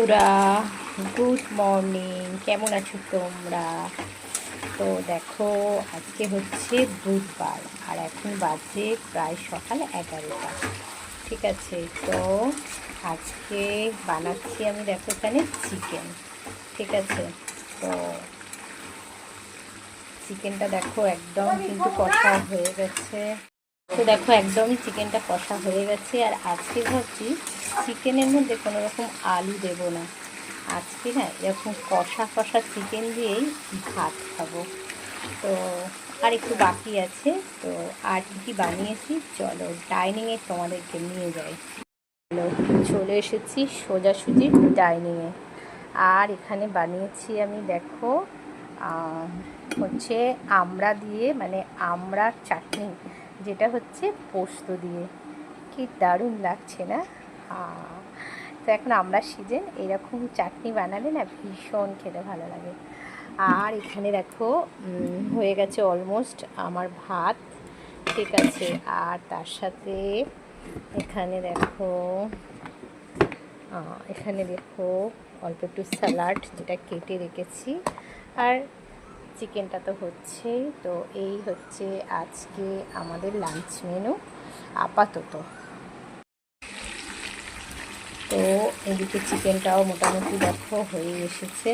বন্ধুরা good morning কেমন আছো তোমরা? তো দেখো, আজকে হচ্ছে বুধবার, আর এখন বাজে প্রায় সকাল এগারোটা। ঠিক আছে, তো আজকে বানাচ্ছি আমি দেখো এখানে চিকেন ঠিক আছে, তো চিকেনটা দেখো একদম কিন্তু কষা হয়ে গেছে। তো দেখো একদম চিকেনটা কষা হয়ে গেছে, আর আজকে ভাবছি চিকেনের মধ্যে কোনো রকম আলু দেবো না। আজকে না এরকম কষা কষা চিকেন দিয়েই ভাত খাব। তো আর একটু বাকি আছে, তো আর কী বানিয়েছি চলো ডাইনিংয়ে তোমাদেরকে নিয়ে যাই। চলো, চলে এসেছি সোজাসুজি ডাইনিংয়ে। আর এখানে বানিয়েছি আমি দেখো হচ্ছে আমড়া দিয়ে মানে আমড়ার চাটনি। যেটা হচ্ছে পোস্ত দিয়ে। কি দারুণ লাগছে না? আহ, তো এখন আমরা সিজন এরকম চাটনি বানালে না ভীষণ খেতে ভালো লাগে। আর এখানে দেখো হয়ে গেছে অলমোস্ট আমার ভাত। ঠিক আছে আর তার সাথে এখানে দেখো এখানে দেখো অল্প একটু স্যালাড যেটা কেটে রেখেছি। আর চিকেনটা তো হচ্ছেই তো এই হচ্ছে আজকে আমাদের লাঞ্চ মেনু আপাতত। তো এদিকে চিকেনটাও মোটামুটি দেখো হয়ে এসেছে।